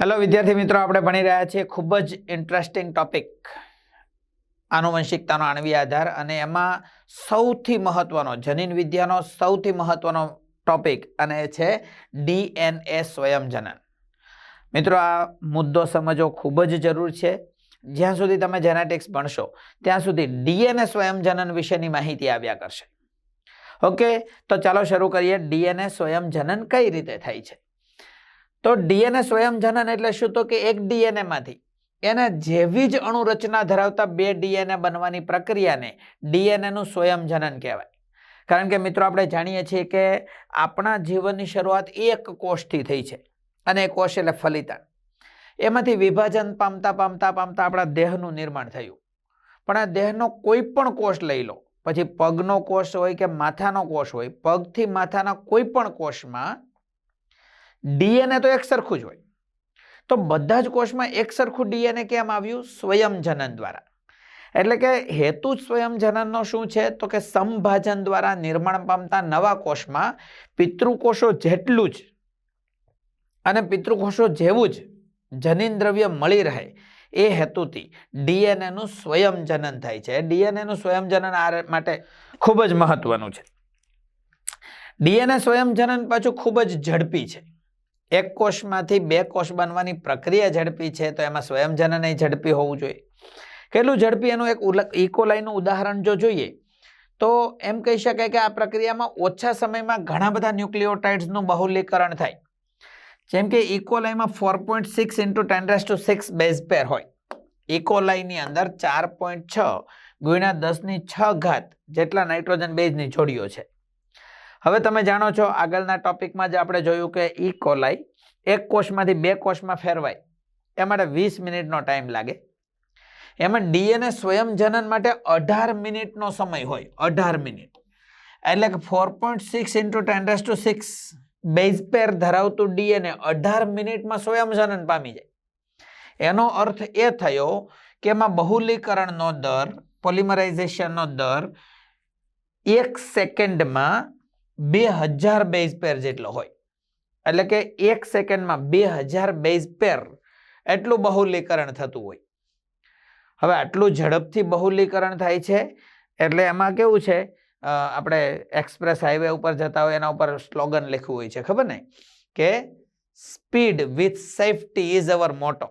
Hello વિદ્યાર્થી મિત્રો, આપણે ભણી રહ્યા છીએ ખૂબ જ ઇન્ટરેસ્ટિંગ ટોપિક આનુવંશિકતાનો આણવી આધાર અને એમાં સૌથી મહત્વનો, જનીન વિદ્યાનો સૌથી મહત્વનો ટોપિક અને એ છે ડીએનએ સ્વયંજનન. મિત્રો, આ મુદ્દો સમજવો ખૂબ જ જરૂર છે. જ્યાં સુધી તમે જેનેટિક્સ ભણશો, ત્યાં સુધી ડીએનએ સ્વયંજનન વિશેની માહિતી આવ્યા કરશે. ઓકે, તો ચાલો શરૂ કરીએ. ડીએનએ સ્વયંજનન કઈ રીતે થાય છે? તો ડીએનએ સ્વયંજનન એટલે શું? તો કે એક ડીએનએ માંથી એના જેવી જ અણુરચના ધરાવતા બે ડીએનએ બનવાની પ્રક્રિયાને ડીએનએ નું સ્વયંજનન કહેવાય. કારણ કે મિત્રો, આપણે જાણીએ છીએ કે આપણા જીવનની શરૂઆત એક કોષથી થઈ છે, અને એ કોષ એટલે ફલિતાણ. એમાંથી વિભાજન પામતા પામતા પામતા આપણા દેહનું નિર્માણ થયું. પણ આ દેહનો કોઈ પણ કોષ લઈ લો પછી પગનો કોષ હોય કે માથાનો કોષ હોય, પગથી માથાના કોઈ પણ કોષમાં ડીએનએ તો એક સરખું જ હોય. તો બધા જ કોષમાં એક સરખું ડીએનએ કેમ આવ્યું? સ્વયંજનન દ્વારા. એટલે કે હેતુ સ્વયંજનનનો શું છે? તો કે સંભાજન દ્વારા નિર્માણ પામતા નવા કોષમાં પિતૃકોષો જેટલું જ અને પિતૃકોષો જેવું જ જનીન દ્રવ્ય મળી રહે. એ હેતુથી ડીએનએનું સ્વયંજનન થાય છે. ડીએનએનું સ્વયંજનન આ માટે ખૂબ જ મહત્વનું છે. ડીએનએ સ્વયંજનન પાછું ખૂબ જ ઝડપી છે. એક કોષમાંથી બે કોષ બનવાની પ્રક્રિયા ઝડપી છે તો એમાં સ્વયંજનન એ ઝડપી હોવું જોઈએ. કેટલું ઝડપી એનું એક ઇકોલાઈનું ઉદાહરણ જો જોઈએ તો એમ કહી શકાય કે આ પ્રક્રિયામાં ઓછા સમયમાં ઘણા બધા ન્યુક્લિયોટાઇડ્સનું બહુલીકરણ થાય. જેમ કે ઇકોલાઈમાં four point six into ten to six base pair હોય. ઇકોલાઈની અંદર ચાર પોઈન્ટ છ ગુણ્યા દસની છ ઘાત જેટલા નાઇટ્રોજન બેઝની જોડીઓ છે. હવે તમે જાણો છો આગળના ટોપિકમાં જ આપણે જોયું કે ઇકોલાઈ એક કોષમાંથી બે કોષમાં ફેરવાય. એ માટે વીસ મિનિટનો ટાઈમ લાગે. એમાં ડીએનએ સ્વયંજનન માટે અઢાર મિનિટનો સમય હોય. અઢાર મિનિટ. એટલે કે four point six into ten to six base pair ધરાવતું ડીએનએ અઢાર મિનિટમાં સ્વયંજનન પામી જાય. એનો અર્થ એ થયો કે એમાં બહુલીકરણનો દર, પોલિમરાઇઝેશનનો દર એક સેકન્ડમાં બે હજાર બેઝ પેર જેટલો હોય. એટલે કે એક સેકન્ડમાં બે હજાર બેઝ પેર એટલું બહુલીકરણ થતું હોય. હવે આટલું ઝડપથી બહુલીકરણ થાય છે, એટલે એમાં કેવું છે આપણે એક્સપ્રેસ હાઈવે ઉપર જતા હોય, એના ઉપર સ્લોગન લખ્યું હોય છે, ખબર ને કે speed with safety is our motto.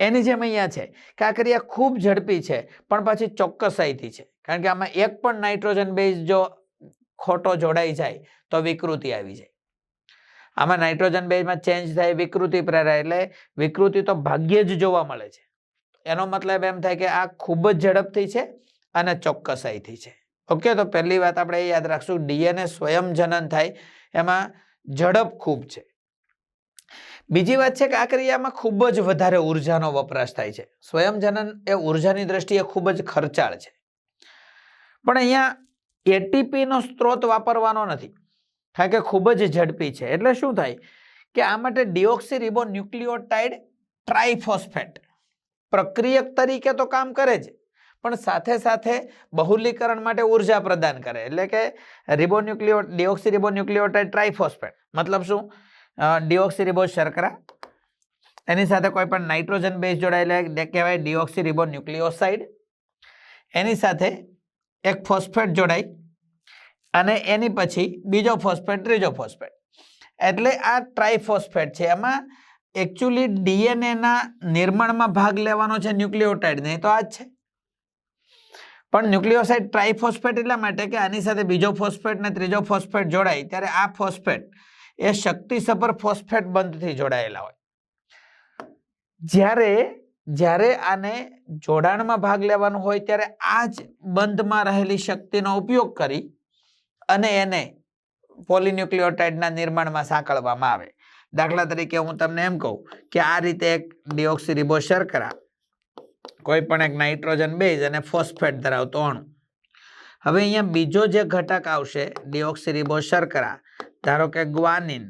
એની જેમ અહીંયા છે કે આ ક્રિયા ખૂબ ઝડપી છે, પણ પાછી ચોક્કસાઈથી છે. કારણ કે આમાં એક પણ નાઇટ્રોજન બેઝ જો ખોટો જોડાઈ જાય, તો વિકૃતિ આવી જાય. આમાં નાઇટ્રોજન બેઝમાં ચેન્જ થાય, વિકૃતિ પ્રેરાય, એટલે વિકૃતિ તો ભાગ્યે જ જોવા મળે છે. એનો મતલબ એમ થાય કે આ ખૂબ જ ઝડપથી છે અને ચોક્કસાઈથી છે. ઓકે, તો પહેલી વાત આપણે યાદ રાખશું, ડીએનએ સ્વયંજનન થાય, એમાં ઝડપ ખૂબ છે. બીજી વાત છે કે આ ક્રિયામાં ખૂબ જ વધારે ઉર્જાનો વપરાશ થાય છે. સ્વયંજનન એ ઉર્જાની દ્રષ્ટિએ ખૂબ જ ખર્ચાળ છે. પણ અહીંયા એટીપીનો સ્ત્રોત વાપરવાનો નથી, કારણ કે ખૂબ જ ઝડપી છે. એટલે શું થાય કે આ માટે ડિઓક્સી રિબો ન્યુક્લિયોટાઇડ ટ્રાઇફોસ્ફેટ પ્રક્રિયક તરીકે તો કામ કરે છે. પણ સાથે સાથે બહુલીકરણ માટે ઊર્જા પ્રદાન કરે. એટલે કે રિબોન્યુક્લિયો ડિઓક્સી રિબોન્યુક્લિયોટાઇડ ટ્રાઇફોસ્ફેટ મતલબ શું? ડિઓક્સી રિબો શર્કરા. એની સાથે કોઈ પણ નાઇટ્રોજન બેઝ જોડાયેલા કહેવાય ડિઓક્સી રિબોન્યુક્લિયોસાઇડ એની સાથે એક ફોસ્ફેટ જોડાય અને એની પછી બીજો ફોસ્ફેટ ત્રીજો ફોસ્ફેટ એટલે આ ટ્રાઇફોસ્ફેટ છે. એમાં એકચ્યુઅલી ડીએનએના નિર્માણમાં ભાગ લેવાનો છે ન્યુક્લિયોટાઇડ નહીં તો આ જ છે. પણ ન્યુક્લિયોસાઇડ ટ્રાઇફોસ્ફેટ એટલા માટે કે આની સાથે બીજો ફોસ્ફેટ ને ત્રીજો ફોસ્ફેટ જોડાય, ત્યારે આ ફોસ્ફેટ એ શક્તિસભર ફોસ્ફેટ બંધથી જોડાયેલા હોય. જ્યારે જ્યારે આને જોડાણમાં ભાગ લેવાનો હોય, ત્યારે આ જ બંધમાં રહેલી શક્તિનો ઉપયોગ કરી અને એને પોલિન્યુક્લિયોટાઇડના નિર્માણમાં સાંકળવામાં આવે. દાખલા તરીકે હું તમને એમ કહું કે આ રીતે એક ડિઓક્સિરિબો શર્કરા કોઈ પણ એક નાઇટ્રોજન બેઝ અને ફોસ્ફેટ ધરાવતો અણુ. હવે અહીંયા બીજો જે ઘટક આવશે ડિઓક્સિરીબો શર્કરા, ધારો કે ગ્વાનિન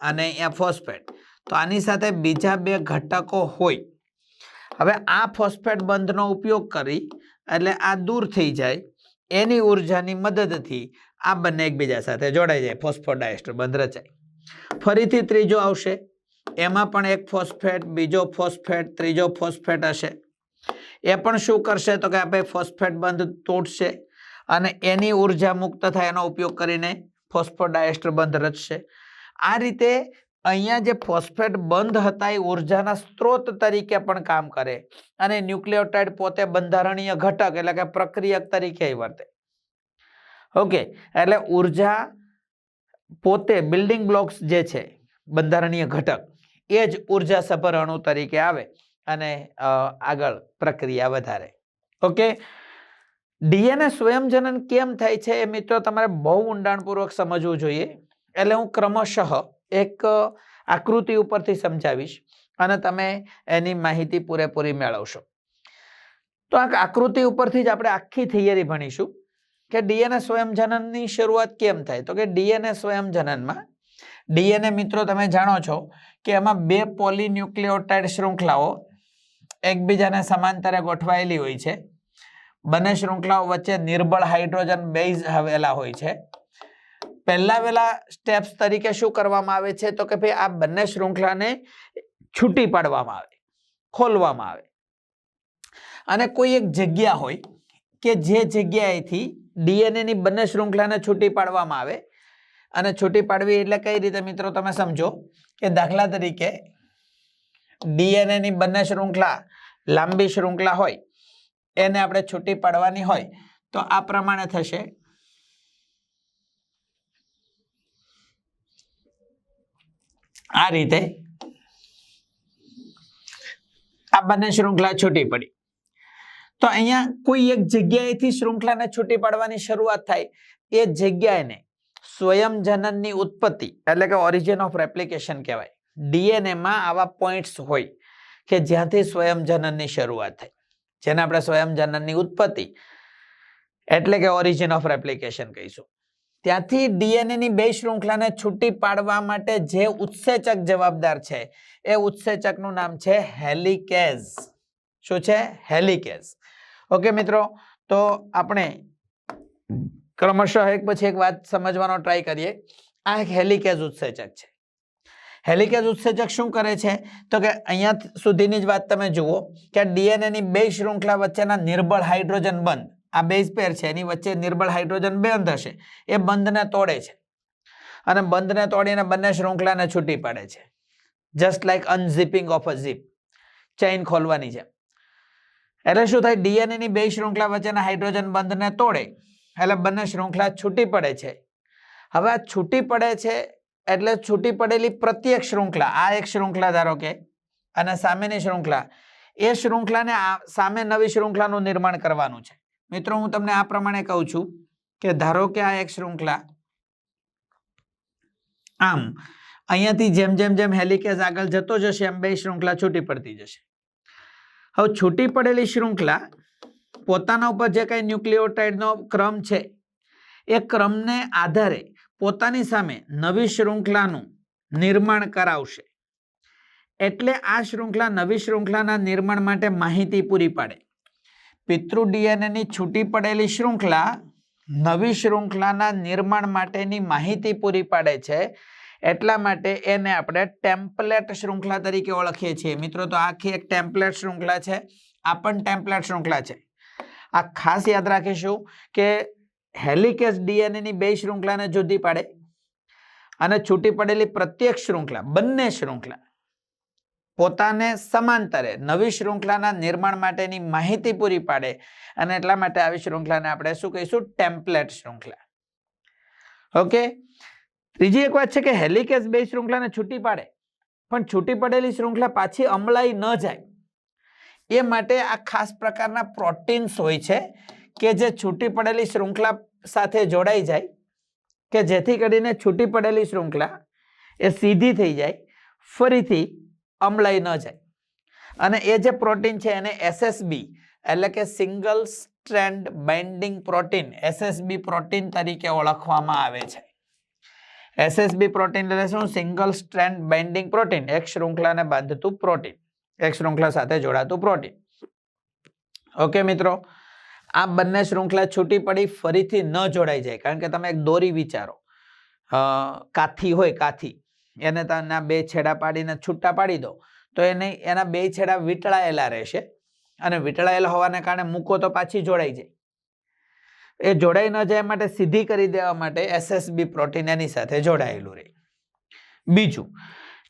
અને અહીંયા ફોસ્ફેટ. તો આની સાથે બીજા બે ઘટકો હોય. હવે આ ફોસ્ફેટ બંધનો ઉપયોગ કરી, એટલે આ દૂર થઈ જાય, એની ઉર્જાની મદદથી આ બંને એકબીજા સાથે જોડાઈ જાય, ફોસ્ફોડાયસ્ટર બંધ રચાય. ફરીથી ત્રીજો આવશે, એમાં પણ એક ફોસ્ફેટ, બીજો ફોસ્ફેટ, ત્રીજો ફોસ્ફેટ હશે. એ પણ શું કરશે? તો કે આપણે ફોસ્ફેટ બંધ તોડશે અને એની ઊર્જા મુક્ત થાય એનો ઉપયોગ કરીને ફોસ્ફોડાયસ્ટર બંધ રચશે. આ રીતે અહીંયા જે ફોસ્ફેટ બંધ હતા એ ઉર્જાના સ્ત્રોત તરીકે પણ કામ કરે. અને ન્યુક્લિયોટાઇડ પોતે બંધારણીય ઘટક એટલે કે પ્રક્રિયક તરીકે વર્તે. ઓકે, એટલે ઊર્જા પોતે બિલ્ડિંગ બ્લોક્સ જે છે, બંધારણીય ઘટક, એ જ ઊર્જા સભર અણુ તરીકે આવે. અને આગળ પ્રક્રિયા વધારે. ઓકે? ડીએનએ સ્વયંજનન કેમ થાય છે એ મિત્રો તમારે બહુ ઊંડાણપૂર્વક સમજવું જોઈએ. એટલે હું ક્રમશઃ એક આકૃતિ ઉપરથી સમજાવીશ અને તમે એની માહિતી પૂરેપૂરી મેળવશો. તો આ આકૃતિ ઉપરથી જ આપણે આખી થિયરી ભણીશું કે ડીએનએ સ્વયંજનનની શરૂઆત કેમ થાય. તો કે ડીએનએ સ્વયંજનનમાં, ડીએનએ મિત્રો તમે જાણો છો કે એમાં બે પોલીન્યુક્લિયોટાઇડ શૃંખલાઓ એકબીજાને સમાંતરે ગોઠવાયેલી હોય છે. બંને શૃંખલાઓ વચ્ચે નિર્બળ હાઇડ્રોજન બેઝ આવેલા હોય છે. પહેલા વેલા સ્ટેપ્સ તરીકે શું કરવામાં આવે છે? તો કે ભાઈ આ બંને શૃંખલાને છૂટી પાડવામાં આવે, ખોલવામાં આવે. અને કોઈ એક જગ્યા હોય કે જે જગ્યાએથી ડીએનએની બંને શૃંખલાને છૂટી પાડવામાં આવે. અને છૂટી પાડવી એટલે કઈ રીતે? મિત્રો, તમે સમજો કે દાખલા તરીકે ડીએનએ ની બંને શૃંખલા લાંબી શૃંખલા હોય, એને આપણે છૂટી પાડવાની હોય, તો આ પ્રમાણે થશે. આ રીતે આ બંને શૃંખલા છૂટી પડી. તો અહીંયા કોઈ એક જગ્યાએથી શૃંખલાને છૂટી પાડવાની શરૂઆત થાય, એ જગ્યાએને સ્વયંજનનની ઉત્પત્તિ, એટલે કે ઓરિજિન ઓફ રેપ્લિકેશન કહેવાય. ડીએનએ માં આવા પોઈન્ટ્સ હોય કે જ્યાંથી સ્વયંજનનની શરૂઆત થાય જેને આપણે સ્વયંજનનની ઉત્પત્તિ એટલે કે ઓરિજિન ઓફ રેપ્લિકેશન કહીશું. ત્યાંથી ડીએનએની બે શૃંખલાને છૂટી પાડવા માટે જે ઉત્સેચક જવાબદાર છે, એ ઉત્સેચકનું નામ છે હેલિકેઝ. શું છે? હેલિકેઝ. ઓકે મિત્રો, તો આપણે ક્રમશઃ એક પછી એક વાત સમજવાનો ટ્રાય કરીએ. આ એક હેલિકેઝ ઉત્સેચક છે. હેલિકેઝ ઉત્સેચક શું કરે છે? તો કે અહીંયા સુધીની જ વાત તમે જુઓ કે ડીએનએની બે શૃંખલા વચ્ચેના નિર્બળ હાઇડ્રોજન બંધ, આ બેઝ પેર છે, એની વચ્ચે નિર્બળ હાઇડ્રોજન બંધ હશે, એ બંધને તોડે છે. અને બંધને તોડીને બંને શૃંખલાને છૂટી પાડે છે. Just like unzipping of a zip chain ખોલવાની છે. એટલે શું થાય? ડીએનએની બે શૃંખલા વચ્ચેના હાઇડ્રોજન બંધને તોડે, એટલે બંને શૃંખલા છૂટી પડે છે. હવે આ છૂટી પડે છે એટલે છૂટી પડેલી પ્રત્યેક શૃંખલા. આ એક શૃંખલા ધારો કે, અને સામેની શૃંખલા. એ શૃંખલાને સામે નવી શૃંખલાનું નિર્માણ કરવાનું છે. મિત્રો, હું તમને આ પ્રમાણે કહું છું કે ધારો કે આ એક શૃંખલા, આમ, અહીંયાથી જેમ જેમ જેમ હેલિકેઝ આગળ જતો જશે, એમ બે શૃંખલા છૂટી પડતી જશે. હવે છૂટી પડેલી શૃંખલા પોતાના ઉપર જે કઈ ન્યુક્લિયોટાઇડનો ક્રમ છે, એ ક્રમને આધારે પોતાની સામે નવી શૃંખલાનું નિર્માણ કરાવશે. એટલે આ શૃંખલા નવી શૃંખલાના નિર્માણ માટે માહિતી પૂરી પાડે. પિતૃ ડીએનએની છૂટી પડેલી શૃંખલા નવી શૃંખલાના નિર્માણ માટેની માહિતી પૂરી પાડે છે. એટલા માટે એને આપણે ટેમ્પલેટ શૃંખલા તરીકે ઓળખીએ છીએ. મિત્રો, તો આખી એક ટેમ્પલેટ શૃંખલા છે. આ પણ ટેમ્પલેટ શૃંખલા છે. આ ખાસ યાદ રાખીશું કે હેલિકેઝ ડીએનએ ની બે શૃંખલાને જુદી પાડે અને છૂટી પડેલી પ્રત્યેક શૃંખલા, બંને શૃંખલા પોતાને સમાંતરે નવી શૃંખલાના નિર્માણ માટેની માહિતી પૂરી પાડે અને એટલા માટે આવી શૃંખલાને આપણે શું કહીશું? ટેમ્પલેટ શૃંખલા. ઓકે? ત્રીજી એક વાત છે કે હેલિકેસ બે શૃંખલાને છૂટી પાડે, પણ છૂટી પડેલી શૃંખલા પાછી અમલાઈ ન જાય. એ માટે આ ખાસ પ્રકારના પ્રોટીન્સ હોય છે કે જે છૂટી પડેલી શૃંખલા સાથે જોડાઈ જાય, કે જેથી કરીને છૂટી પડેલી શૃંખલા એ સીધી થઈ જાય, ફરીથી અમલાઈ ન જાય. અને એ જે પ્રોટીન છે એને એસએસબી એટલે કે single strand binding protein SSB protein તરીકે ઓળખવામાં આવે છે. એસએસબી પ્રોટીન એટલે શું? સિંગલ સ્ટ્રેન્ડ બાઇન્ડિંગ પ્રોટીન એક શૃંખલાને બાંધતું પ્રોટીન એક શૃંખલા સાથે જોડાતું પ્રોટીન ઓકે મિત્રો આ બંને શૃંખલા છૂટી પડી, ફરીથી ન જોડાઈ જાય. કારણ કે તમે એક દોરી વિચારો. કાથી હોય કાથી. એને તમે બે છેડા પાડીને છૂટા પાડી દો, તો એને, એના બે છેડા વીંટળાયેલા રહેશે. અને વીંટળાયેલા હોવાને કારણે મૂકો તો પાછી જોડાઈ જાય. એ જોડાઈ ન જાય માટે સીધી કરી દેવા માટે એસએસબી પ્રોટીન એની સાથે જોડાયેલું રહે. બીજું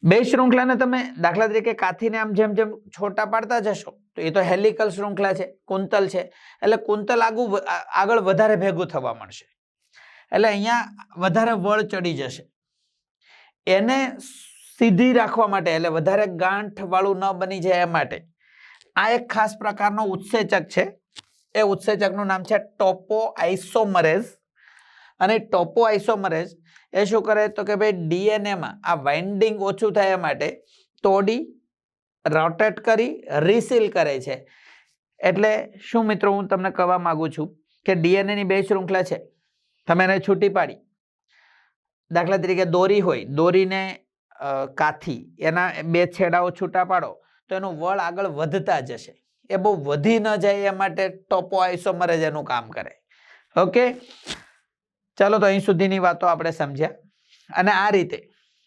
બે શૃંખલાને તમે દાખલા તરીકે કાથીને આમ જેમ જેમ છોટા પાડતા જશો, તો એ તો હેલિકલ શૃંખલા છે, કુંતલ છે. એટલે કુંતલ આગું આગળ વધારે ભેગું થવા મળશે એટલે અહીંયા વધારે વળ ચડી જશે. એને સીધી રાખવા માટે, એટલે વધારે ગાંઠવાળું ન બની જાય એ માટે, આ એક ખાસ પ્રકારનો ઉત્સેચક છે. એ ઉત્સેચકનું નામ છે ટોપો આઇસોમરેઝ અને ટોપો આઇસોમરેઝ એ શું કરે તો કે ભાઈ ડીએનએમાં આ વાઇન્ડિંગ ઓછું થાય માટે તોડી રોટેટ કરી રિસીલ કરે છે. એટલે શું મિત્રો હું તમને કહેવા માગું છું કે ડીએનએની બે શૃંખલા છે. તમે એને છૂટી પાડી. દાખલા તરીકે દોરી હોય, દોરીને કાથી, એના બે છેડાઓ છૂટા પાડો, તો એનું વળ આગળ વધતા જશે. એ બહુ વધી ન જાય એ માટે ટોપો આઇસોમરેઝ એનું કામ કરે. ઓકે ચાલો તો અહીં સુધીની વાતો આપણે સમજ્યા. અને આ રીતે,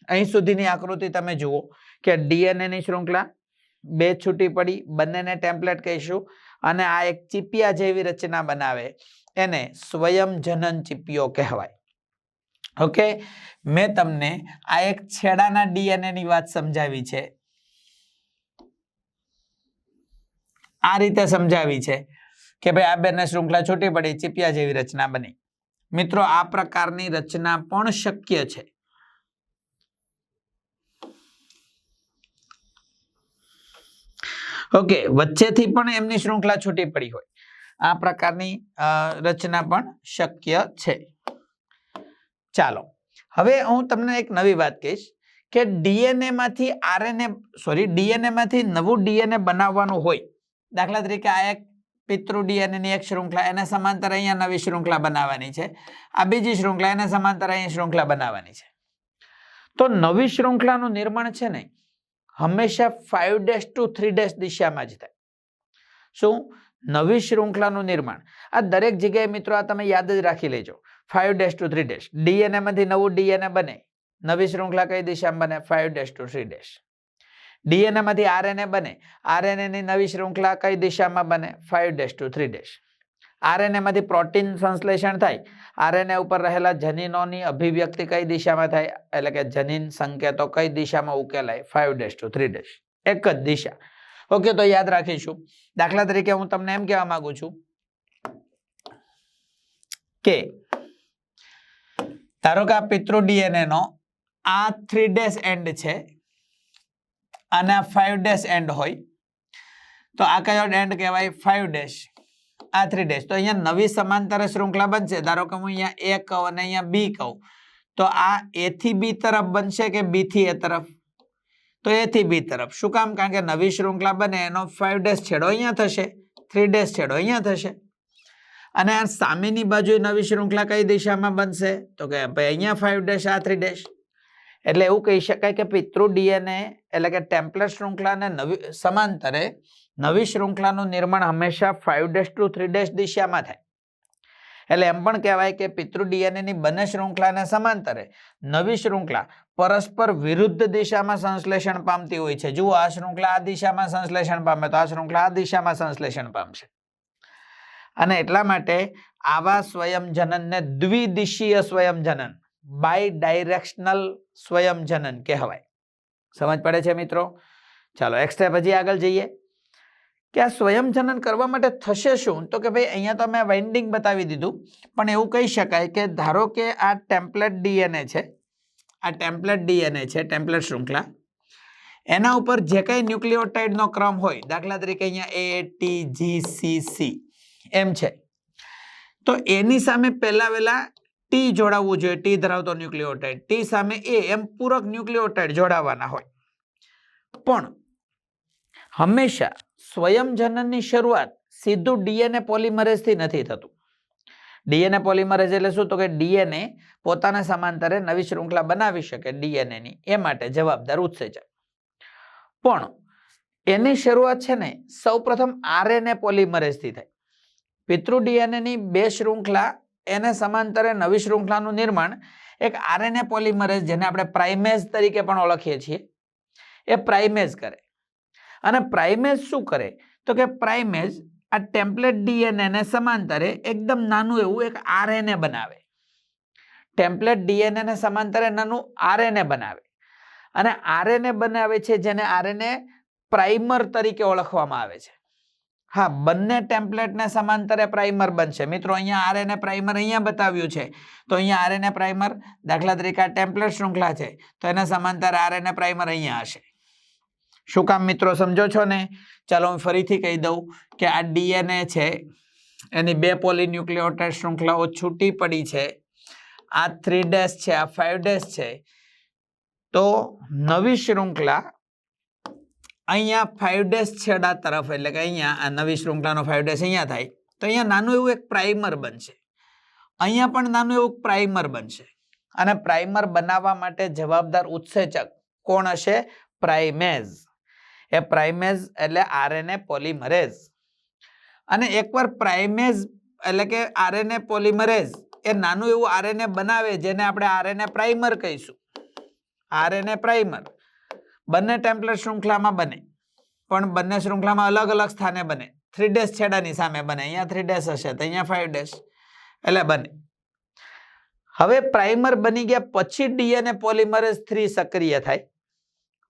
અહીં સુધીની આકૃતિ તમે જુઓ કે ડીએનએની શૃંખલા, બે છૂટી પડી, બંનેને ટેમ્પલેટ કહીશું, અને આ એક ચીપિયા જેવી રચના બનાવે, એને સ્વયં જનન ચીપિયો કહેવાય. ઓકે? મેં તમને આ એક છેડાના ડીએનએની વાત સમજાવી છે. આ રીતે સમજાવી છે કે ભાઈ આ બેને શૃંખલા છૂટી પડી, ચીપિયા જેવી રચના બની. મિત્રો, આ પ્રકારની રચના પણ શક્ય છે. ઓકે, વચ્ચેથી પણ એમની શૃંખલા છૂટી પડી હોય. આ પ્રકારની રચના પણ શક્ય છે. ચાલો, હવે હું તમને એક નવી વાત કહીશ કે ડીએનએ માંથી આરએનએ, સોરી, ડીએનએ માંથી નવું ડીએનએ બનાવવાનું હોય. દાખલા તરીકે આ એક પિતૃ ડીએનએની એક શૃંખલા, એને સમાંતર અહીંયા નવી શૃંખલા બનાવવાની છે. આ બીજી શૃંખલા એને સમાંતર અહીં શૃંખલા બનાવવાની છે. તો નવી શૃંખલાનું નિર્માણ છે ને, હંમેશા five dash to three dash દિશામાં જ થાય. શું? નવી શૃંખલાનું નિર્માણ. આ દરેક જગ્યાએ મિત્રો આ તમે યાદ જ રાખી લેજો. Five dash to three dash ડીએનએમાંથી નવું ડીએનએ બને. નવી શૃંખલા કઈ દિશામાં બને? Five dash to three dash DNA માંથી આરએનએ બને. આરએનએ ની નવી શૃંખલા કઈ દિશામાં બને? Five dash to three dash RNA માંથી પ્રોટીન સંશ્લેષણ થાય. આરએનએ ઉપર રહેલા જનીનોની અભિવ્યક્તિ કઈ દિશામાં થાય? એટલે કે જનીન સંકેતો કઈ દિશામાં ઉકેલાય? Five dash to three dash એક જ દિશા. ઓકે તો યાદ રાખીશું. દાખલા તરીકે હું તમને એમ કહેવા માંગુ છું કે ધારો કે આ પિતૃ ડીએનએ નો આ થ્રી ડેશ એન્ડ છે. અને આ ફાઈવ ડેશ એન્ડ હોય. તો આ કયો એન્ડ કહેવાય? ફાઈવ ડેશ આ થ્રી ડેશ તો અહીંયા નવી સમાંતર શૃંખલા બનશે. ધારો કે હું અહીંયા એ કહું અને અહીંયા બી કહું. તો આ એ થી બી તરફ બનશે કે બી થી એ તરફ? તો એ થી બી તરફ. શું કામ? કારણ કે નવી શૃંખલા બને, એનો ફાઈવ ડેશ છેડો અહીંયા થશે. થ્રી ડેશ છેડો અહીંયા થશે. અને આ સામેની બાજુ નવી શૃંખલા કઈ દિશામાં બનશે? તો કે ભાઈ અહીંયા ફાઈવ ડેશ આ થ્રી ડેશ એટલે એવું કહી શકાય કે પિતૃ ડીએનએ એટલે કે ટેમ્પલેટ શૃંખલાને નવી, સમાંતરે નવી શૃંખલાનું નિર્માણ હંમેશા five dash to three dash દિશામાં થાય. એટલે એમ પણ કહેવાય કે પિતૃ ડીએનએની બંને શૃંખલાને સમાંતરે નવી શૃંખલા પરસ્પર વિરુદ્ધ દિશામાં સંશ્લેષણ પામતી હોય છે. જુઓ, આ શૃંખલા આ દિશામાં સંશ્લેષણ પામે તો આ શૃંખલા આ દિશામાં સંશ્લેષણ પામશે. અને એટલા માટે આવા સ્વયંજનનને દ્વિદિશીય સ્વયંજનન બાય ડાયરેક્શનલ સ્વયંજનન કહેવાય. સમજ પડે છે મિત્રો? ચાલો, એક સ્ટેપ હજી આગળ જઈએ. કે આ સ્વયંજનન કરવા માટે થશે શું? તો કે ભાઈ, અહીંયા તો મેં વાઇન્ડિંગ બતાવી દીધું. પણ એવું કહી શકાય કે ધારો કે આ ટેમ્પલેટ ડીએનએ છે, આ ટેમ્પલેટ ડીએનએ છે ટેમ્પલેટ શૃંખલા, એના ઉપર જે કંઈ ન્યુક્લિયોટાઇડનો ક્રમ હોય, દાખલા તરીકે અહીંયા A T G C C એમ છે. તો એની સામે પહેલા વહેલા ટી જોડાવવું જોઈએ, ટી ધરાવતો ન્યુક્લિયોટાઇડ ટી સામે એ એમ પૂરક ન્યુક્લિયોટાઇડ જોડાવાના હોય. પણ હંમેશા સ્વયંજનનની શરૂઆત સીધું ડીએનએ પોલિમરેઝથી નથી થતું. ડીએનએ પોલિમરેઝ એટલે શું? તો કે ડીએનએ પોતાના સમાંતરે નવી શૃંખલા બનાવી શકે ડીએનએની. એ માટે જવાબદાર ઉત્સેજક પણ એની શરૂઆત છે ને, સૌપ્રથમ આરએનએ પોલિમરેઝથી થાય. પિતૃ ડીએનએની બે શૃંખલા એને સમાંતરે નવી શૃંખલાનું નિર્માણ એક આરએનએ પોલિમરેઝ જેને આપણે પ્રાઇમેઝ તરીકે પણ ઓળખીએ છીએ, એ પ્રાઇમેઝ કરે. અને પ્રાઇમેઝ શું કરે? તો કે પ્રાઇમેઝ આ ટેમ્પલેટ ડીએનએને સમાંતરે એકદમ નાનું એવું એક આરએનએ બનાવે. ટેમ્પલેટ ડીએનએને સમાંતરે નાનું આરએનએ બનાવે. અને આરએનએ બનાવે છે જેને આરએનએ પ્રાઇમર તરીકે ઓળખવામાં આવે છે. હા, બંને ટેમ્પલેટને સમાંતરે પ્રાઇમર બનશે. મિત્રો, અહીંયા આરએનએ પ્રાઇમર અહીંયા બતાવ્યું છે. તો અહીંયા આરએનએ પ્રાઇમર દાખલા તરીકે આ ટેમ્પલેટ શૃંખલા છે. તો એને સમાંતર આરએનએ પ્રાઇમર અહીંયા હશે. શું કામ મિત્રો, સમજો છો ને? ચાલો હું ફરીથી કહી દઉં કે આ ડીએનએ છે. એની બે પોલીન્યુક્લિયોટાઇડ શૃંખલાઓ છૂટી પડી છે. આ થ્રી ડેશ છે, આ ફાઇવ ડેશ છે. તો નવી શૃંખલા અહીંયા ફાઈવ ડેશ છેડા તરફ, એટલે કે અહીંયા આ નવી શૃંખલાનો ફાઈવ ડેશ અહીંયા થાય. તો અહીંયા નાનું એવું એક પ્રાઇમર બનશે. અહીંયા પણ નાનું એવું પ્રાઇમર બનશે. અને પ્રાઇમર બનાવવા માટે જવાબદાર ઉત્સેચક કોણ હશે? પ્રાઇમેઝ એ પ્રાઇમેઝ એટલે આરએનએ પોલિમરેઝ અને એકવાર પ્રાઇમેઝ એટલે કે આરએનએ પોલિમરેઝ એ નાનું એવું આરએનએ બનાવે, જેને આપણે આરએનએ પ્રાઇમર કહીશું. આરએનએ પ્રાઇમર બંને ટેમ્પલેટ શૃંખલામાં બને. પણ બંને શૃંખલામાં અલગ અલગ સ્થાને બને. થ્રી ડેશ છેડાની સામે બને. અહીંયા થ્રી ડેશ હશે તો અહીંયા ફાઈવ ડેશ એટલે બને. હવે પ્રાઇમર બની ગયા પછી ડીએનએ પોલિમરેઝ થ્રી સક્રિય થાય.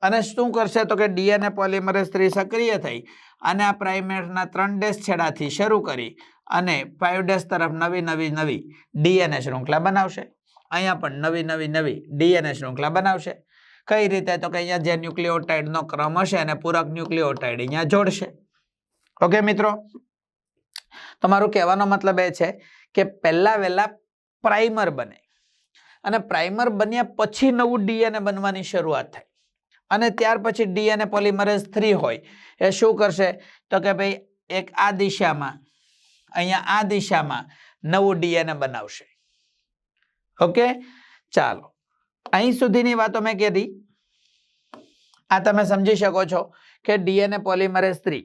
અને શું કરશે તો કે ડીએનએ પોલિમરેઝ થ્રી સક્રિય થઈ અને આ પ્રાઇમરના ત્રણ ડેશ છેડાથી શરૂ કરી અને ફાઈવ ડેશ તરફ નવી નવી નવી ડીએનએ શૃંખલા બનાવશે. અહીંયા પણ નવી નવી નવી ડીએનએ શૃંખલા બનાવશે. કઈ રીતે તો કે અહીંયા જે ન્યુક્લિયોટાઇડનો ક્રમ હશે અને પૂરક ન્યુક્લિયોટાઇડ અહીંયા જોડશે. ઓકે મિત્રો? તમારું કહેવાનો મતલબ એ છે કે પહેલા વહેલા પ્રાઇમર બને. અને પ્રાઇમર બન્યા પછી નવું ડીએનએ બનવાની શરૂઆત થાય. અને ત્યાર પછી ડીએનએ પોલિમરેઝ થ્રી હોય, એ શું કરશે? તો કે ભાઈ એક આ દિશામાં, અહીંયા આ દિશામાં નવું ડીએનએ બનાવશે. ઓકે? ચાલો. અહીં સુધીની વાતો મેં કીધી. આ તમે સમજી શકો છો કે ડીએનએ પોલિમરેઝ થ્રી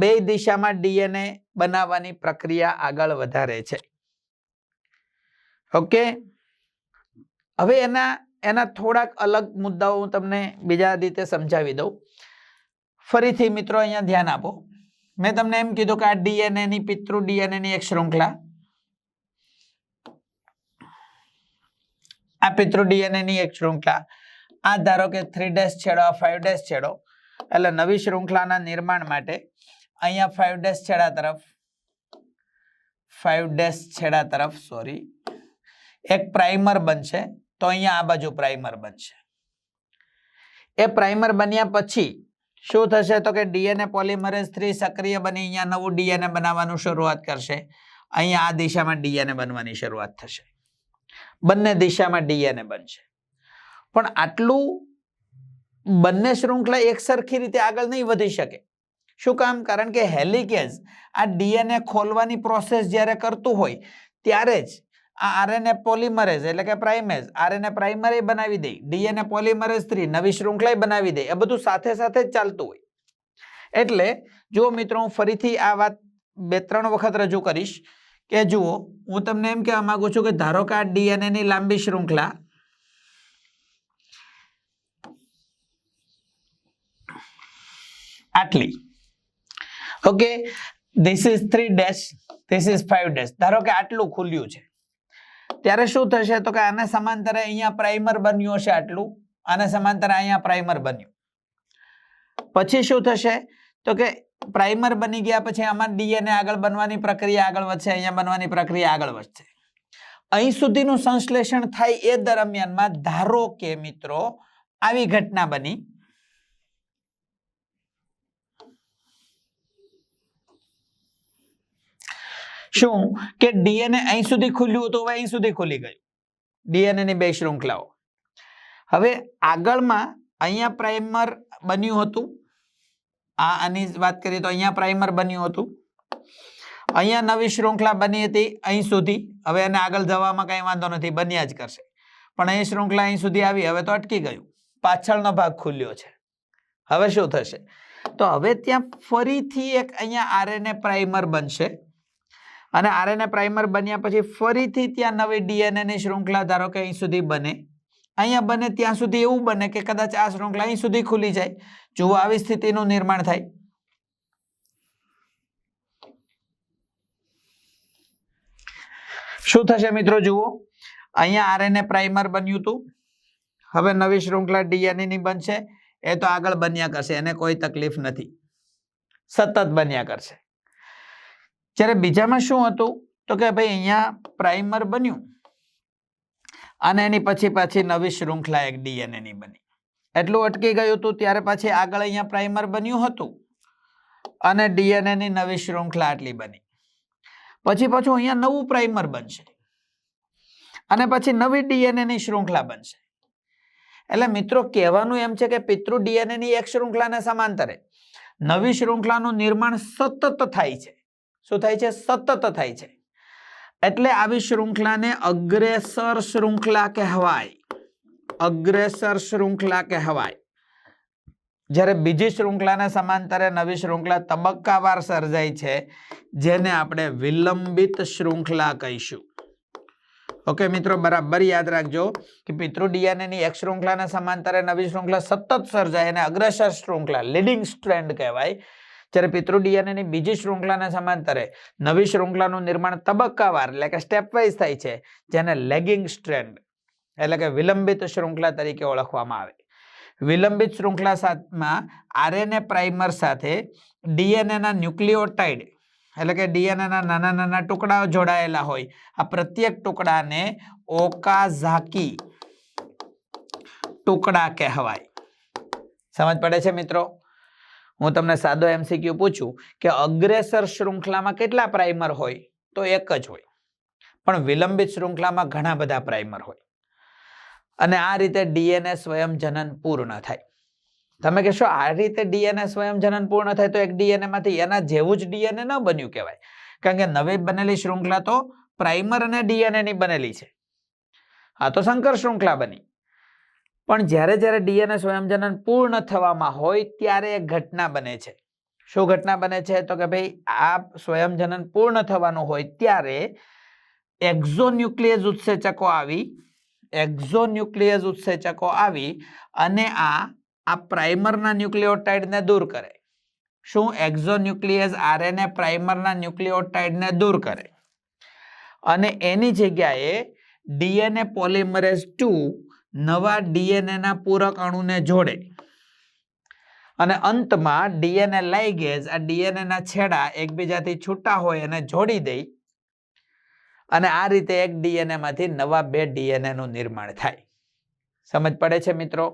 બે દિશામાં ડીએનએ બનાવવાની પ્રક્રિયા આગળ વધારે છે. ઓકે? હવે એના એના થોડાક અલગ મુદ્દાઓ હું તમને બીજા રીતે સમજાવી દઉં. ફરીથી મિત્રો અહીંયા ધ્યાન આપો. મેં તમને એમ કીધું કે આ ડીએનએની પિતૃ ડીએનએ ની એક શૃંખલા. આ પિતૃ ડીએનએ ની એક શૃંખલા. આ ધારો કે થ્રી ડેશ છેડો, આ ફાઈવ ડેશ છેડો. એટલે નવી શૃંખલાના નિર્માણ માટે અહીંયા ફાઈવ ડેશ છેડા તરફ ફાઈવ ડેશ છેડા તરફ સોરી એક પ્રાઇમર બનશે, તો અહીંયા આ બાજુ પ્રાઇમર બનશે. એ પ્રાઇમર બન્યા પછી શું થશે? તો કે ડીએનએ પોલિમરેઝ થ્રી સક્રિય બની, અહીંયા નવું ડીએનએ બનાવવાનું શરૂઆત કરશે. અહીંયા આ દિશામાં ડીએનએ બનવાની શરૂઆત થશે. બંને દિશામાં ડીએનએ બનશે. પણ આટલું બંને શૃંખલા એક સરખી રીતે આગળ નહીં વધી શકે. શું કામ? કારણ કે હેલિકેઝ આ ડીએનએ ખોલવાની પ્રોસેસ જ્યારે કરતું હોય, ત્યારે જ આ આરએનએ પોલિમરેઝ એટલે કે પ્રાઇમેઝ આરએનએ પ્રાઇમરે બનાવી દે, ડીએનએ પોલિમરેઝ થ્રી નવી શૃંખલા બનાવી દે, એ બધું સાથે સાથે જ ચાલતું હોય. એટલે જો મિત્રો, હું ફરીથી આ વાત બે ત્રણ વખત રજૂ કરીશ કે જુઓ, હું તમને એમ કહેવા માંગુ છું કે ધારો કે આ ડીએનએ ની લાંબી શૃંખલા આટલી. Okay this is three dash this is five dash ધારો કે આટલું ખુલ્યું છે. ત્યારે શું થશે? તો કે આને સમાંતરે અહીંયા પ્રાઇમર બન્યું હશે આટલું. આને સમાંતરે અહીંયા પ્રાઇમર બન્યું. પછી શું થશે? તો કે પ્રાઇમર બની ગયા પછી આમાં ડીએનએ આગળ બનવાની પ્રક્રિયા આગળ વધશે, અહીંયા બનવાની પ્રક્રિયા આગળ વધશે. અહીં સુધીનું સંશ્લેષણ થાય એ દરમિયાનમાં ધારો કે મિત્રો આવી ઘટના બની. શું? કે ડીએનએ અહીં સુધી ખુલ્યું હતું, હવે અહીં સુધી ખુલી ગયું. ડીએનએ ની બે શૃંખલાઓ. હવે આગળમાં અહીંયા પ્રાઇમર બન્યું હતું આ આની વાત કરીએ તો અહીંયા પ્રાઇમર બન્યું હતું. અહીંયા નવી શૃંખલા બની હતી અહીં સુધી. હવે એને આગળ જવામાં કઈ વાંધો નથી, બન્યા જ કરશે. પણ અહીં શૃંખલા અહીં સુધી આવી, હવે તો અટકી ગયું. પાછળનો ભાગ ખુલ્યો છે. હવે શું થશે? તો હવે ત્યાં ફરીથી એક અહીંયા આરએનએ પ્રાઇમર બનશે. અને આરએનએ પ્રાઇમર બન્યા પછી ફરીથી ત્યાં નવી ડીએનએની શૃંખલા ધારો કે અહીં સુધી બને. અહીંયા બને ત્યાં સુધી એવું બને કે કદાચ આ શૃંખલા અહીં સુધી ખુલી જાય. જુઓ આવી સ્થિતિનું નિર્માણ થાય. શું થશે મિત્રો જુઓ. અહીંયા આરએનએ પ્રાઇમર બન્યું હતું. હવે નવી શૃંખલા ડીએનએ ની બનશે. એ તો આગળ બન્યા કરશે, એને કોઈ તકલીફ નથી. સતત બન્યા કરશે. જ્યારે બીજામાં શું હતું? તો કે ભાઈ અહીંયા પ્રાઇમર બન્યું. અને એની પછી પાછી નવી શૃંખલા એક ડીએનએ ની બની. એટલું અટકી ગયું હતું ત્યારે પછી આગળ અહીંયા પ્રાઇમર બન્યું હતું. અને ડીએનએ ની નવી શૃંખલા આટલી બની. પછી પાછું અહીંયા નવું પ્રાઇમર બનશે. અને પછી નવી ડીએનએ ની શૃંખલા બનશે. એટલે મિત્રો કહેવાનું એમ છે કે પિતૃ ડીએનએ ની એક શૃંખલાને સમાંતરે. નવી શૃંખલાનું નિર્માણ સતત થાય છે. શું થાય છે? સતત થાય છે. એટલે આવી શૃંખલાને અગ્રેસર શૃંખલા કહેવાય. અગ્રેસર શૃંખલા કહેવાય. જ્યારે બીજી શૃંખલાને સમાંતરે નવી શૃંખલા તબક્કાવાર સર્જાય છે, જેને આપણે વિલંબિત શૃંખલા કહીશું. ઓકે મિત્રો, બરાબર યાદ રાખજો કે પિતૃ ડીએનએની એક શૃંખલાને સમાંતરે નવી શૃંખલા સતત સર્જાય એને અગ્રેસર શૃંખલા, લીડિંગ સ્ટ્રેન્ડ કહેવાય. જ્યારે પિતૃ ડીએનએની બીજી શૃંખલાને સમાંતરે નવી શૃંખલાનું નિર્માણ તબક્કાવાર એટલે કે સ્ટેપવાઇઝ થાય છે, જેને લેગિંગ સ્ટ્રેન્ડ એટલે કે વિલંબિત શૃંખલા તરીકે ઓળખવામાં આવે. વિલંબિત શૃંખલા સાથમાં આરએનએ પ્રાઇમર સાથે ડીએનએના ન્યુક્લિયોટાઇડ એટલે કે ડીએનએના નાના નાના ટુકડાઓ જોડાયેલા હોય. આ પ્રત્યેક ટુકડાને ઓકાઝાકી ટુકડા કહેવાય. સમજ પડે છે મિત્રો? હું તમને સાદો એમસીક્યુ પૂછું કે અગ્રેસર શૃંખલામાં કેટલા પ્રાઇમર હોય? તો એક જ હોય. પણ વિલંબિત શૃંખલામાં ઘણા બધા પ્રાઇમર હોય. અને આ રીતે ડીએનએ સ્વયંજનન પૂર્ણ થાય. તમે કહેશો, આ રીતે ડીએનએ સ્વયંજનન પૂર્ણ થાય તો એક ડીએનએ માંથી એના જેવું જ ડીએનએ ન બન્યું કહેવાય. કારણ કે નવી બનેલી શૃંખલા તો પ્રાઇમર અને ડીએનએની બનેલી છે. આ તો સંકર શૃંખલા બની. પણ જ્યારે જ્યારે ડીએનએ સ્વયંજનન પૂર્ણ થવામાં હોય ત્યારે એક ઘટના બને છે. શું ઘટના બને છે? તો કે ભાઈ આ સ્વયંજનન પૂર્ણ થવાનું હોય ત્યારે એક્ઝોન્યુક્લિયસ ઉત્સેચકો આવી, એક્ઝોન્યુક્લિયસ ઉત્સેચકો આવી અને આ આ પ્રાઇમરના ન્યુક્લિયોટાઇડને દૂર કરે. શું એક્ઝોન્યુક્લિયસ આરએનએ પ્રાઇમરના ન્યુક્લિયોટાઇડને દૂર કરે? અને એની જગ્યાએ ડીએનએ પોલિમરેઝ ટુ નવા ડીએનએ ના પૂરક અણુને જોડે. અને અંતમાં ડીએનએ લાઇગેઝ આ ડીએનએ ના છેડા એકબીજાથી છૂટા હોય એને જોડી દઈ અને આ રીતે એક ડીએનએ માંથી નવા બે ડીએનએ નું નિર્માણ થાય. સમજ પડે છે મિત્રો?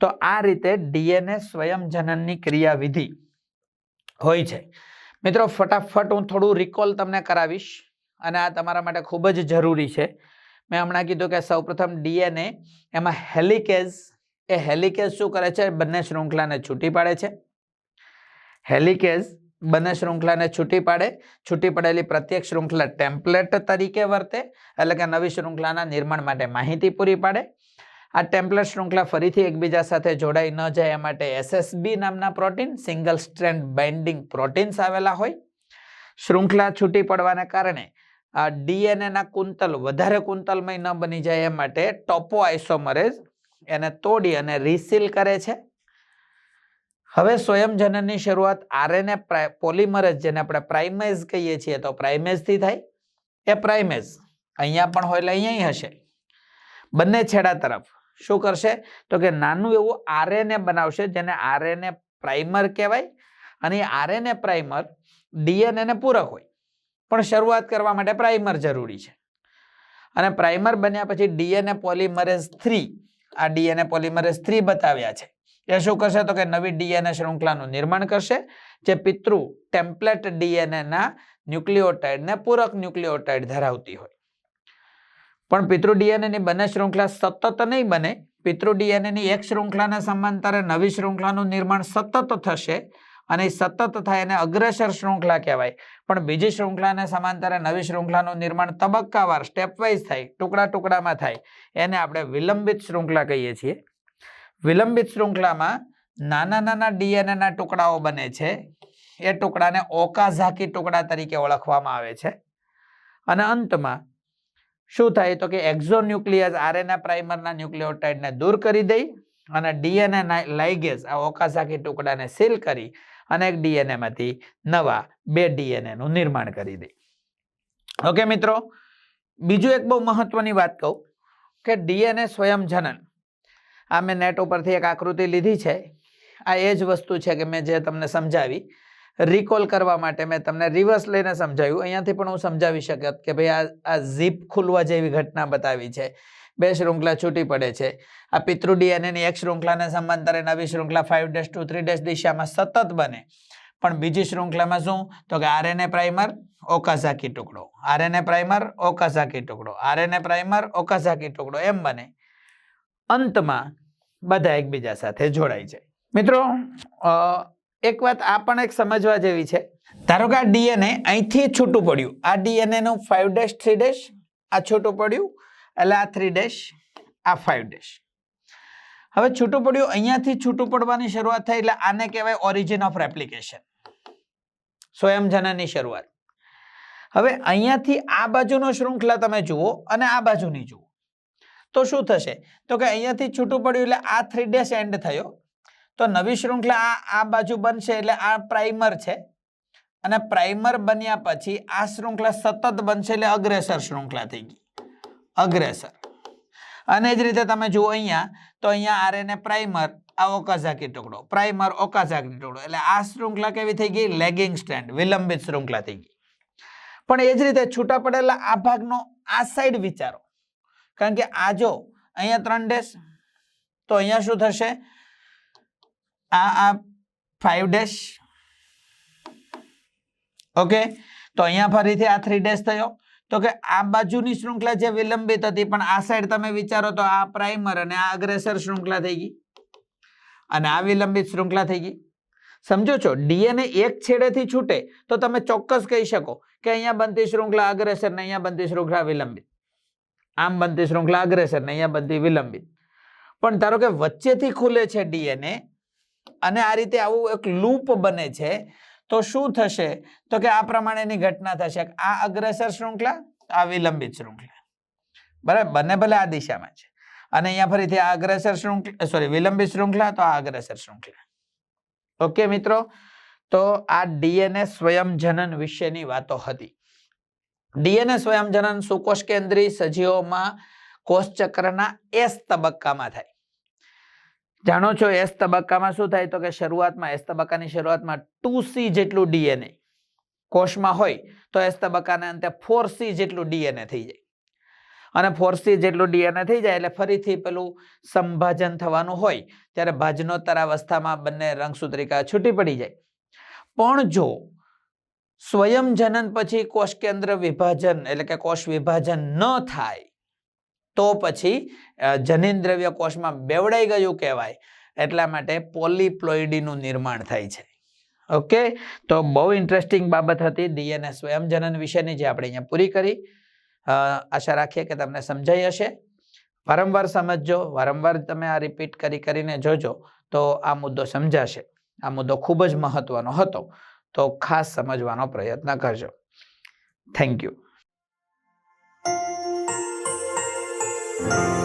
તો આ રીતે ડીએનએ સ્વયં જનનની ક્રિયાવિધિ હોય છે. મિત્રો ફટાફટ હું થોડું રિકોલ તમને કરાવીશ અને આ તમારા માટે ખૂબ જ જરૂરી છે. મેં હમણાં કીધું કે સૌપ્રથમ ડીએનએ, એમાં હેલિકેઝ, એ હેલિકેઝ શું કરે છે? બંને શૃંખલાને છૂટી પાડે છે. હેલિકેઝ બંને શૃંખલાને છૂટી પાડે, છૂટી પડેલી પ્રત્યેક શૃંખલા ટેમ્પલેટ તરીકે વર્તે, એટલે કે નવી શૃંખલાના નિર્માણ માટે માહિતી પૂરી પાડે. આ ટેમ્પલેટ શૃંખલા ફરીથી એકબીજા સાથે જોડાઈ ન જાય એ માટે એસએસબી નામના protein, single strand binding proteins આવેલા હોય. શૃંખલા છૂટી પડવાને કારણે આ ડીએનએ ના કુંતલ વધારે કુંતલમય ન બની જાય એ માટે ટોપો આઇસોમરેઝ એને તોડી અને રિસીલ કરે છે. હવે સ્વયંજનનની શરૂઆત આરએનએ પોલિમરેજ જેને આપણે પ્રાઇમેઝ કહીએ છીએ તો પ્રાઇમેઝથી થાય. એ પ્રાઇમેઝ અહીંયા પણ હોય એટલે અહીંયા હશે. બંને છેડા તરફ શું કરશે? તો કે નાનું એવું આરએનએ બનાવશે જેને આરએનએ પ્રાઇમર કહેવાય. અને આરએનએ પ્રાઇમર ડીએનએને પૂરક હોય. પણ શરૂઆત કરવા માટે પ્રાઇમર જરૂરી છે. અને પ્રાઇમર બન્યા પછી ડીએનએ પોલિમરેઝ થ્રી, આ ડીએનએ પોલિમરેઝ થ્રી બતાવ્યા છે. એ શું કરશે તો કે નવી ડીએનએ શૃંખલાનું નિર્માણ કરશે, જે પિતૃ ટેમ્પલેટ ડીએનએ ના ન્યુક્લિયોટાઇડ ને પૂરક ન્યુક્લિયોટાઇડ ધરાવતી હોય. પણ પિતૃ ડીએનએ ની બંને શૃંખલા સતત નહીં બને, પિતૃ ડીએનએ ની એક શૃંખલાના સમાંતરે નવી શૃંખલાનું નિર્માણ સતત થશે અને સતત થાય એને અગ્રસર શૃંખલા કહેવાય. પણ બીજી શૃંખલાને સમાંતરે નવી શૃંખલાનું નિર્માણ તબક્કાવાર સ્ટેપવાઇઝ થાય, ટુકડા ટુકડામાં થાય, એને આપણે વિલંબિત શૃંખલા કહીએ છીએ. વિલંબિત શૃંખલામાં નાના નાના ડીએનએના ટુકડાઓ બને છે. એ ટુકડાને ઓકાઝાકી ટુકડા તરીકે ઓળખવામાં આવે છે. અને અંતમાં, શું થાય તો કે એક્ઝોન્યુક્લિયસ આરએનએ પ્રાઇમરના ન્યુક્લિયોટાઇડને દૂર કરી દઈ અને ડીએનએ લાઇગેઝ આ ઓકાઝાકી ટુકડાને સીલ કરી અને એક DNA માંથી નવા બે ડીએનએનું નિર્માણ કરી દે. ઓકે મિત્રો, બીજું એક બહુ મહત્વની વાત કહું કે ડીએનએ સ્વયં જનન. આ મેં નેટ ઉપરથી એક આકૃતિ લીધી છે. આ એ જ વસ્તુ છે કે મેં જે તમને સમજાવી રિકોલ કરવા માટે મેં તમને રિવર્સ લઈને સમજાવ્યું. અહીંયાથી પણ હું સમજાવી શકત કે ભાઈ આ આ ઝીપ ખુલવા જેવી ઘટના બતાવી છે. બે શૃંખલા છૂટી પડે છે. આ પિતૃ ડીએનએની એક શૃંખલાને સમાંતરે નવી શૃંખલા five dash to three dash દિશામાં સતત બને. પણ બીજી શૃંખલામાં શું? તો કે આરએનએ પ્રાઇમર, ઓકાઝાકી ટુકડો. આરએનએ પ્રાઇમર, ઓકાઝાકી ટુકડો. આરએનએ પ્રાઇમર, ઓકાઝાકી ટુકડો. એમ બને. અંતમાં બધા એકબીજા સાથે જોડાય છે મિત્રો એક વાત આ પણ એક સમજવા જેવી છે. ધારો કે આ ડીએનએ અહીંથી છૂટું પડ્યું. આ ડીએનએનું ફાઇવ ડેશ થ્રી ડેશ આ છૂટું પડ્યું. એટલે આ થ્રી ડેશ આ ફાઇવ ડેશ હવે છૂટું પડ્યું, અહીંયાથી છૂટું પડવાની શરૂઆત થઈ એટલે આને કહેવાય ઓરિજિન ઓફ રેપ્લિકેશન સ્વયંજનની શરૂઆત. હવે અહીંયાથી આ બાજુનો શૃંખલા તમે જુઓ અને આ બાજુની જુઓ. તો શું થશે? તો કે અહીંયાથી છૂટું પડ્યું એટલે આ થ્રી ડેશ એન્ડ થયો. તો નવી શૃંખલા આ આ બાજુ બનશે એટલે આ પ્રાઇમર છે. અને પ્રાઇમર બન્યા પછી આ શૃંખલા સતત બનશે એટલે અગ્રેસર શૃંખલા થઈ ગઈ. અગ્રેસર. અને જ રીતે તમે જુઓ અહીંયા, તો અહીંયા આરએનએ પ્રાઇમર આ ઓકાઝાકી ટુકડો, પ્રાઇમર ઓકાઝાકી ટુકડો. એટલે આ શૃંખલા કેવી થઈ ગઈ? લેગિંગ સ્ટેન્ડ, વિલંબિત શૃંખલા થઈ ગઈ. પણ એ જ રીતે છૂટા પડેલા આ ભાગનો આ સાઈડ વિચારો. કારણ કે આ જો, અહીંયા ત્રણ ડેશ તો અહીંયા શું થશે? આ આ ફાઈવ ડેશ ઓકે તો અહીંયા ફરીથી આ થ્રી ડેશ થયો. તો કે આ બાજુની શૃંખલા જે વિલંબિત હતી, પણ આ સાઈડ તમે વિચારો તો આ પ્રાઇમર અને આ અગ્રેસર શૃંખલા થઈ ગઈ. અને આ વિલંબિત શૃંખલા થઈ ગઈ. સમજો છો? ડીએનએ એક છેડેથી છૂટે તો તમે ચોક્કસ કહી શકો કે અહીંયા બનતી શૃંખલા અગ્રેસર ને અહીંયા બનતી શૃંખલા વિલંબિત. આમ બનતી શૃંખલા અગ્રેસર ને અહીંયા બનતી વિલંબિત. પણ ધારો કે વચ્ચેથી ખુલે છે ડીએનએ અને આ રીતે આવું એક લૂપ બને છે તો શું થશે? તો કે આ પ્રમાણેની ઘટના થશે. આ અગ્રસર શૃંખલા, આ વિલંબિત શૃંખલા. બરાબર? બંને ભલે આ દિશામાં છે. અને અહીંયા ફરીથી આ અગ્રેસર શૃંખલા સોરી વિલંબિત શૃંખલા, તો આ અગ્રેસર શૃંખલા. ઓકે મિત્રો? તો આ ડીએનએ સ્વયંજનન વિશેની વાતો હતી. ડીએનએ સ્વયંજનન સુકોષ કેન્દ્રી સજીવોમાં કોષચક્રના એસ તબક્કામાં થાય. જાણો છો એસ તબક્કામાં શું થાય? તો કે શરૂઆતમાં, એસ તબક્કાની શરૂઆતમાં ટુ સી જેટલું ડીએનએ કોષમાં હોય, તો એસ તબક્કાના અંતે ફોર સી જેટલું ડીએનએ થઈ જાય. અને ફોર સી જેટલું ડીએનએ થઈ જાય એટલે ફરીથી પેલું સંભાજન થવાનું હોય, ત્યારે ભાજનોત્તર અવસ્થામાં બંને રંગસૂત્રિકા છૂટી પડી જાય. પણ જો સ્વયં જનન પછી કોષ કેન્દ્ર વિભાજન, એટલે કે કોષ વિભાજન ન થાય તો પછી જનીન દ્રવ્ય કોષમાં બેવડાઈ ગયું કહેવાય. એટલા માટે પોલીપ્લોઈડીનું નિર્માણ થાય છે. ઓકે? તો બહુ ઇન્ટરેસ્ટિંગ બાબત હતી ડીએનએ સ્વયંજનન વિશેની જે આપણે અહીંયા પૂરી કરી. આશા રાખીએ કે તમને સમજાઈ હશે. વારંવાર સમજજો, વારંવાર તમે આ રિપીટ કરી કરીને જોજો, તો આ મુદ્દો સમજાશે. આ મુદ્દો ખૂબ જ મહત્વનો હતો. તો ખાસ સમજવાનો પ્રયત્ન કરજો. Thank you Thank you.